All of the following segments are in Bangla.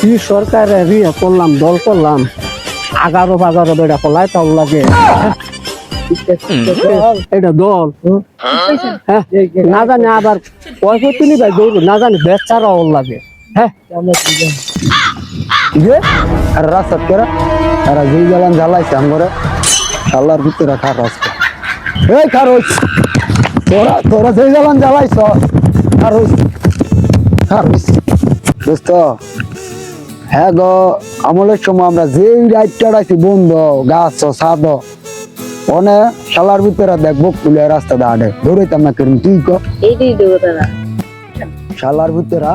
কি সরকারে রিয়া, করলাম, দল করলাম। আগারো বাগারো বেড়া করলাই তাও লাগে। এটা দল। হ্যাঁ না জানি আবার পঁয়ষট্টি ভাই দৌড় না জানি বেচারা ওর লাগে। হ্যাঁ। আর রাস্তা কেরা এরা যেই জ্বালান জ্বালাইছে আমরে শালার ভিতরে খারস এই খারস তোরা তোরা যেই জ্বালান জ্বালাইছ খারস খারস দোস্ত হ্যাঁ গো আমলের সময় আমরা যেই রাইটটা রাখছি বন্ধ গাছ সাদ অনে শালার ভিতরে দেখব খুলে রাস্তা দাঁড়ে দৌড়াইতাম না কেরম তুই কো শালার ভিতরা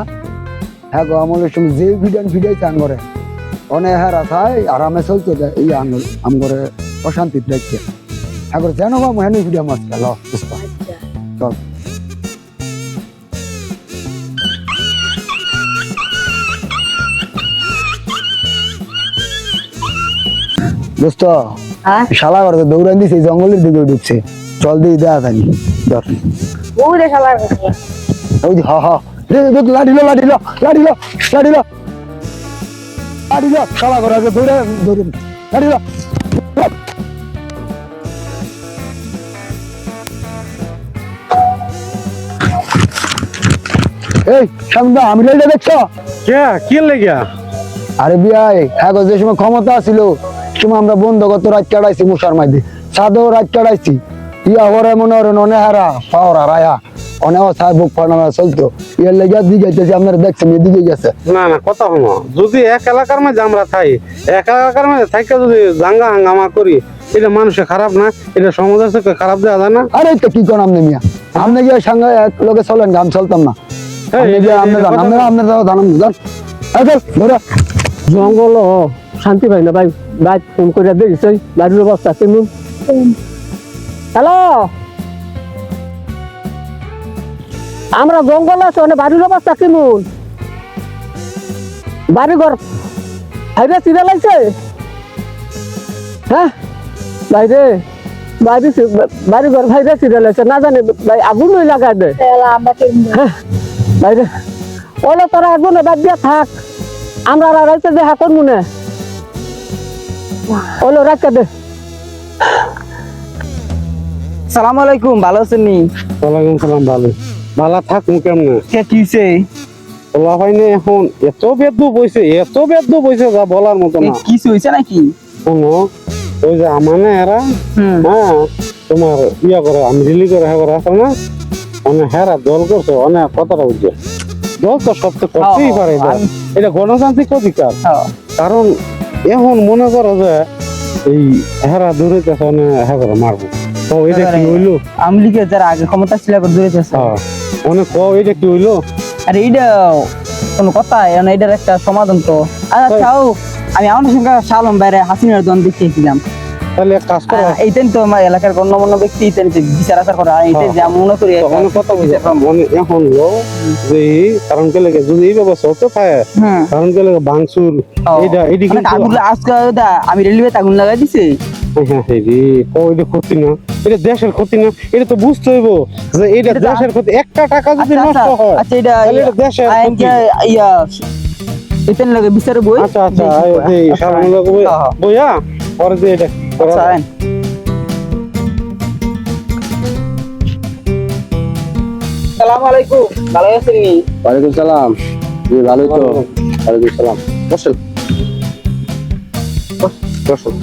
হ্যাঁ গো আমলের সময় যে ভিডিয়ান ভিডিয়াই চান করে অনে হ্যাঁ রাখায় আরামে চলতে দেয় এই আঙুল আমগরে অশান্তি দেখছে। করে জানো বা হেন ভিডিও মাছ গেল চল। দোস্ত হ্যাঁ? শালা করে দৌড়ান দিছে জঙ্গলের দিকে ঢুকছে। চল দিয়ে জানি ধর। ওই হা হা। রে রে লাডিলো লাডিলো লাডিলো লাডিলো লাডিলো শালা করে দৌড়ে দৌড়ে। লাডিলো এই আমি দেখছ? কে? কি লেগিয়া? আরে বিয়াই হ্যাঁ যে সময় ক্ষমতা ছিল সময় আমরা বন্ধ রাত কাটাইছি মুসার মাইদে। সাদেও রাত কাটাইছি। ইয়া হরে মনে হরে ননে হারা পাওরা রায়া। অনেক সাহেব বুক ফানা চলতো। ইয়ার লেগে দিকে যাইতেছি আপনারা দেখছেন এদিকে গেছে। না না কথা হলো যদি এক এলাকার মধ্যে আমরা থাই এক এলাকার মধ্যে যদি দাঙ্গা হাঙ্গামা করি এটা মানুষে খারাপ না? এটা সমাজের চোখে খারাপ দেওয়া যায় না? আরে তো কি কোন আপনি মিয়া? আপনি গিয়ে সঙ্গে এক লোকে চলেন আমি চলতাম না। আপনি গিয়ে আপনি জান আপনারা আপনারা জানান জান এই জঙ্গল শান্তি পাই না ভাই। ভাই ফোন করে দেখছি বাড়ির অবস্থা কেমন হ্যালো আমরা জঙ্গল আছি মানে বাড়ির অবস্থা কেমন বাড়ি ঘর হাইরে চিরা লাগছে হ্যাঁ বাইরে বাড়ি বাড়ি ঘর ভাইরে চিরা লাগছে না জানি ভাই আগুন ওই দে বাইরে ওলে তোরা একদম বাদ দিয়া থাক আমরা রাইতে দেখা করব না দে সালাম আলাইকুম ভালো আছেন নি? ওয়ালাইকুম সালাম ভালো। ভালো থাকুন কেমনে? কে কিছে বলা হয়নি এখন। এত বেদ্য বইছে এত বেদ্য বইছে যা বলার মতো না। কিছু হয়েছে নাকি? শোনো ওই যে আমানে এরা হ্যাঁ তোমার ইয়া করে আমি রিলি করে হ্যাঁ করে আছে না হেরা দল করছে অনেক কথাটা বুঝছে দল তো সব তো করতেই পারে এটা গণতান্ত্রিক অধিকার। কারণ এখন মনে করো যে এই হেরা দূরে অনেক হ্যাঁ করে মারবো। তো এটা কি হইল? যারা আগে ক্ষমতা ছিল এখন দূরে হ্যাঁ। অনেক ক এটা কি হইল? আরে এইটা কোনো কথা এটার একটা সমাধান তো। আচ্ছা আমি আমার সঙ্গে শালম বাইরে হাসিনার দন দেখিয়েছিলাম তাহলে কাজ করো। এইটাই তো আমার এলাকার গণ্যমান্য ব্যক্তি যে বিচার আচার করা এইটাই যে আমি মনে করি তো অনেক কথা বুঝে। অনেক এখন লো যে কারণ কে লেগে যদি এই ব্যবস্থা হতে থাকে কারণ কে লেগে এইটা এটি মানে আগুন আজকে আমি রেলওয়ে আগুন লাগাই দিছে? হ্যাঁ হ্যাঁ ক্ষতি না। এটা দেশের ক্ষতি না এটা তো বুঝতে হইব যে এটা দেশের ক্ষতি। একটা টাকা যদি আচ্ছা নষ্ট আচ্ছা হয় আচ্ছা এটা দেশের ইয়া এতেন লাগে বিচারে বই? আচ্ছা আচ্ছা আচ্ছা, হ্যাঁ, হ্যাঁ। বইয়া পরে যে এটা করা আচ্ছা যায়। আইন সালামু আলাইকুম ভালো আছেন নি ওয়ালাইকুম সালাম জি ভালোই তো ওয়ালাইকুম সালাম বসেন বসেন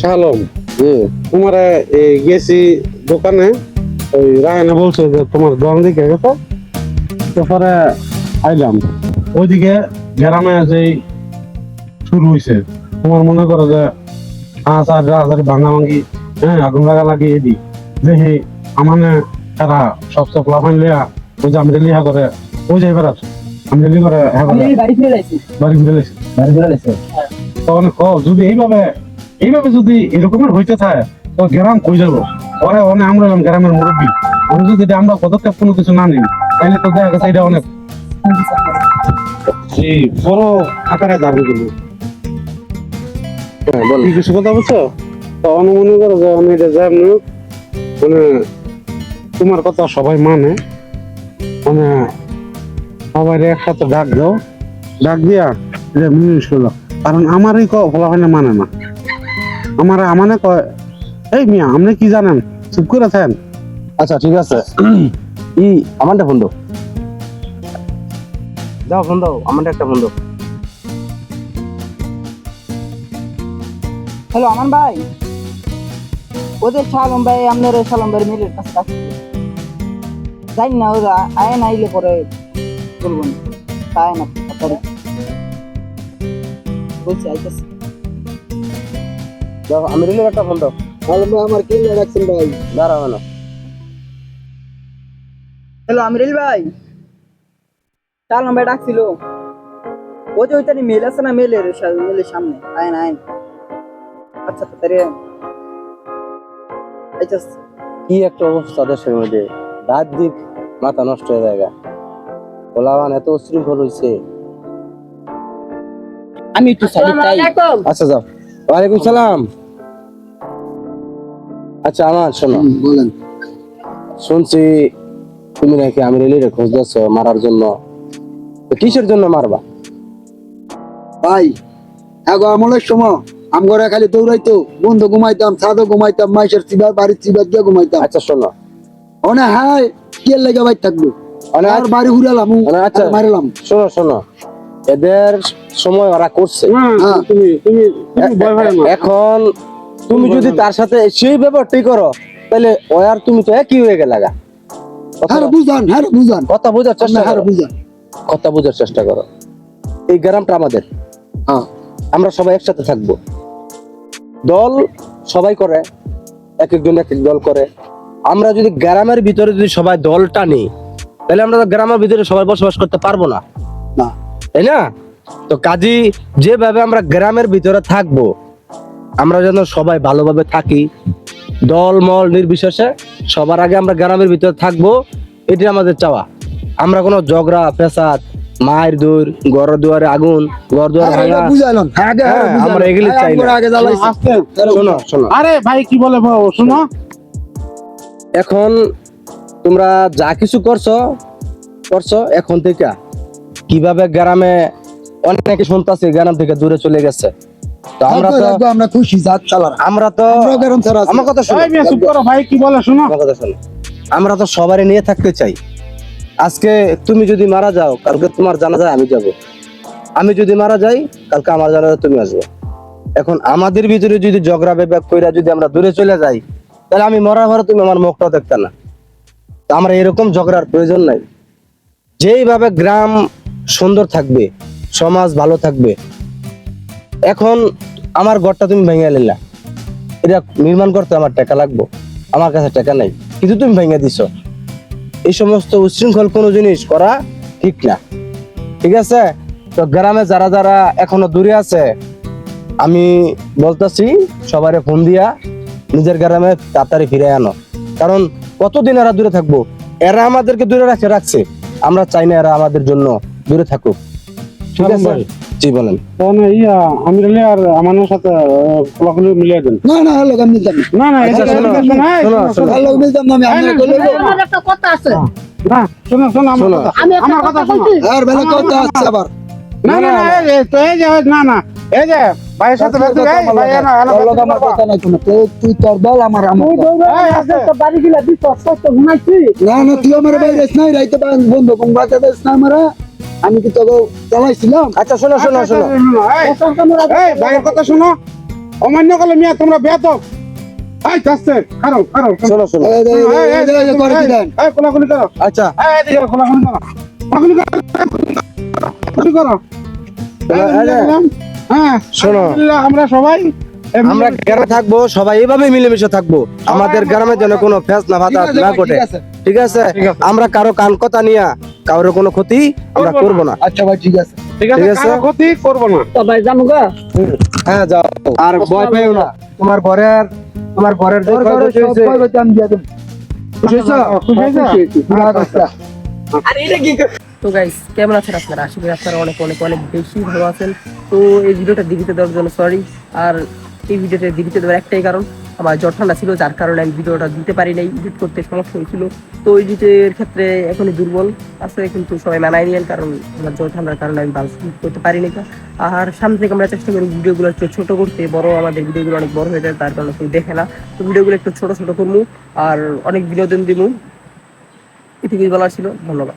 শালম জি তোমার এই গেছি দোকানে ওই রায়না বলছে যে তোমার দোকান দিকে গেছো? তারপরে আইলাম। ওইদিকে গ্রামে যে শুরু হয়েছে তোমার মনে করো যে হাঁস আর রাজার ভাঙা ভাঙি হ্যাঁ আগুন লাগা লাগি এদি। দেখি আমানে তারা সব সব লাফান লিয়া ওই যে আমি লিয়া করে ওই যাই বেড়াচ্ছ আমি করে হ্যাঁ করে। বাড়ি ফিরে যাইছি। বাড়ি ফিরে লেছি বাড়ি ফিরে যাইছি? তখন ক যদি এইভাবে এইভাবে যদি এরকমের হইতে থাকে তো গ্রাম কই যাব? পরে অনেক আমরা হলাম গ্রামের মুরব্বী। আমি যদি আমরা পদক্ষেপ কোনো কিছু না নিই তাহলে তো দেখা গেছে এটা অনেক। এই বড় আকারে দাবি কি কিছু কথা বলছো? তো অনেক মনে করো যে আমি এটা মানে তোমার কথা সবাই মানে। মানে সবাই একসাথে ডাক দাও। ডাক দিয়া এটা মিলিশ করল কারণ আমারই ফলাফানে মানে না। আমার আমানে কয় এই মিয়া আপনি কি জানেন? চুপ করে থাকেন আচ্ছা ঠিক আছে। ই আমারটা ফোন দাও। যাও ফোন দাও। আমারটা একটা ফোন দাও। হ্যালো আমান ভাই। ওদের শালম ভাই আপনার শালম ভাই মিলের কাছে কাছে জানি না ওরা আয় না আইলে পরে বলব না। তাই না বলছি আইতেছে। যাও আমি রিলের একটা ফোন দাও। আমার কি রাখছেন ভাই। দাঁড়াও না। হ্যালো আমিরুল ভাই। শালম ভাই ডাকছিল। ও যে ওইটানি মেল আছে না মেলের মেলের সামনে। আয় না আয় না। আচ্ছা। কি একটা অবস্থা দেশের মধ্যে? রাত দিক মাথা নষ্ট হয়ে যায়। পোলাবান এত উশৃঙ্খল হয়েছে আমি একটু সাইডে চাই। আচ্ছা যাও। ওয়ালাইকুম সালাম। আচ্ছা আমার শোনো। বলেন। শুনছি তুমি নাকি আমি রেলিরে খোঁজ দিচ্ছ মারার জন্য। তো কিসের জন্য মারবা? ভাই এগো আমলের সময়। আমগরে খালি দৌড়াইতো বন্ধু ঘুমাইতাম ছাদও ঘুমাইতাম মাইসের চিবার বাড়ির চিবার দিয়ে ঘুমাইতাম। আচ্ছা শোনো অনে হাই কে লেগে বাইর থাকব? অনে আর বাড়ি ঘুরালাম আচ্ছা। মারিলাম শোনো শোনো। এদের সময় ওরা করছে। হ্যাঁ। তুমি তুমি তুমি এখন তুমি যদি তার সাথে সেই ব্যাপারটাই করো তাহলে ও আর তুমি তো একই হয়ে গেলে গা। হ্যাঁ কথা- বুঝান হ্যাঁ বুঝান। কথা বোঝার চেষ্টা হ্যাঁ করো। বুঝান। কথা বোঝার চেষ্টা করো। এই গ্রামটা আমাদের। হ্যাঁ। আমরা সবাই একসাথে থাকব। দল সবাই করে এক একজন এক এক দল করে। আমরা যদি গ্রামের ভিতরে যদি সবাই দল টানি তাহলে আমরা তো গ্রামের ভিতরে সবাই বসবাস করতে পারব না। না। তাই না? তো কাজী যেভাবে আমরা গ্রামের ভিতরে থাকব আমরা যেন সবাই ভালোভাবে থাকি। দল মল নির্বিশেষে সবার আগে আমরা গ্রামের ভিতরে থাকব এটি আমাদের চাওয়া। আমরা কোনো ঝগড়া ফেসাদ মায়ের দূর ঘর দুয়ারে আগুন ঘর দুয়ার হ্যাঁ, ভাঙা হ্যাঁ আগে হ্যাঁ, আমরা এগুলি চাই না। আগে জ্বালাইছি। শোনো শোনো। আরে ভাই কি বলে শোনো। এখন তোমরা যা কিছু করছ করছ এখন থেকে। কীভাবে গ্রামে অনেকে শুনতাছে গ্রাম থেকে দূরে চলে গেছে। তো আমরা তো আমরা খুশি জাত চালার। আমরা তো আমরা গরম আমার কথা শোনো। এই মেয়ে চুপ করো ভাই কি বলে শোনো। আমার কথা শোনো। আমরা তো সবারই নিয়ে থাকতে চাই। আজকে তুমি যদি মারা যাও, কালকে তোমার জানা যায় আমি যাব। আমি যদি মারা যাই, কালকে আমার জানা যায় তুমি আসবে। এখন আমাদের ভিতরে যদি ঝগড়া বিভাগ কইরা যদি আমরা দূরে চলে যাই, তাহলে আমি মরার পরে তুমি আমার মুখটা দেখতে না। আমরা এরকম ঝগড়ার প্রয়োজন নাই। যেইভাবে গ্রাম সুন্দর থাকবে, সমাজ ভালো থাকবে, এখন আমার ঘরটা তুমি ভেঙে নিলা। এটা নির্মাণ করতে আমার টাকা লাগবো, আমার কাছে টাকা নাই, কিন্তু তুমি ভেঙে দিছো। এই সমস্ত উচ্ছৃঙ্খল কোনো জিনিস করা ঠিক না। ঠিক আছে? তো গ্রামে যারা যারা এখনও দূরে আছে আমি বলতেছি সবারে ফোন দিয়া নিজের গ্রামে তাড়াতাড়ি ফিরে আনো। কারণ কতদিন এরা দূরে থাকব? এরা আমাদেরকে দূরে রাখে রাখছে। আমরা চাই না এরা আমাদের জন্য দূরে থাকুক। ঠিক আছে। জি বলেন। তাহলে ইয়া আমি রেলে আর আমানের সাথে খোলাখুলি মিলিয়ে দেন। না না হ্যালো আমি মিলতাম না। না না আচ্ছা, এটা শোনো, শোনো শোনো, শোনো। মিলতাম না আমি আপনার কইলে আমার একটা কথা আছে। না শোনো শোনো আমার কথা আমি আমার কথা কথা শোনো। আর বেলা কত আছে আবার? না না না এই তো এই যে না না এই যে ভাইয়ের সাথে ভাই এনা আমার কথা নাই কোনো তুই তোর দল আমার আমার। এই, আছে। বাড়ি গিলা কষ্ট ঘুমাইছি না না তুই আমার বাইরে নাই রাইতে বন্ধু কোন না আমার? আমি কি তোকে চালাইছিলাম আচ্ছা শোনো শোনো শোনো। এই, ভাইয়ের কথা শোনো। অমান্য করলে মিয়া তোমরা বেয়াদব এই যাচ্ছে। খারো খারো শোনো শোনো। এই, এই, এই, এই, এই, করে করো। আচ্ছা। এই করো করো করো। এই, এই যে, বুঝলাম? হ্যাঁ শোনো। আলহামদুলিল্লাহ, আমরা সবাই আমরা গ্রামে থাকব সবাই এইভাবে মিলেমিশে থাকব। আমাদের গ্রামে যেন কোনো ফেস না আছে না ঘটে। ঠিক আছে। আমরা কারও কান কথা নিয়ে কারোর কোনো ক্ষতি আমরা করব না। আচ্ছা ভাই ঠিক আছে। ঠিক আছে ঠিক আছে। কারও ক্ষতি করব না। ভাই জানো গা? হ্যাঁ যাও। আর ভয় পেও না। তোমার ঘরের তোমার ঘরের যে ক্ষয়ক্ষতি হয়েছে, আমি দিয়ে দেব। খুশি হয়েছো? খুশি তো গাইস কেমন আছেন আপনারা আশা করি আপনারা অনেক অনেক অনেক বেশি ভালো আছেন। তো এই ভিডিওটা দিবিতে দেওয়ার জন্য সরি আর এই ভিডিওটা দিতে দেওয়ার একটাই কারণ, আমার জ্বর ঠান্ডা ছিল, যার কারণে আমি ভিডিওটা দিতে পারি নাই এডিট করতে সমস্যা হয়েছিল। তো এডিটের ক্ষেত্রে এখনই দুর্বল আছে, কিন্তু সবাই মানায় নিয়েন, কারণ আমার জ্বর ঠান্ডার কারণে আমি ভালো করতে পারি না আর সামনে থেকে আমরা চেষ্টা করি ভিডিওগুলো একটু ছোট করতে, বড় আমাদের ভিডিওগুলো অনেক বড় হয়ে যায়, তার কারণে কেউ দেখে না। তো ভিডিওগুলো একটু ছোট ছোট করব, আর অনেক বিনোদন দিব। এটুকুই বলার ছিল, ধন্যবাদ।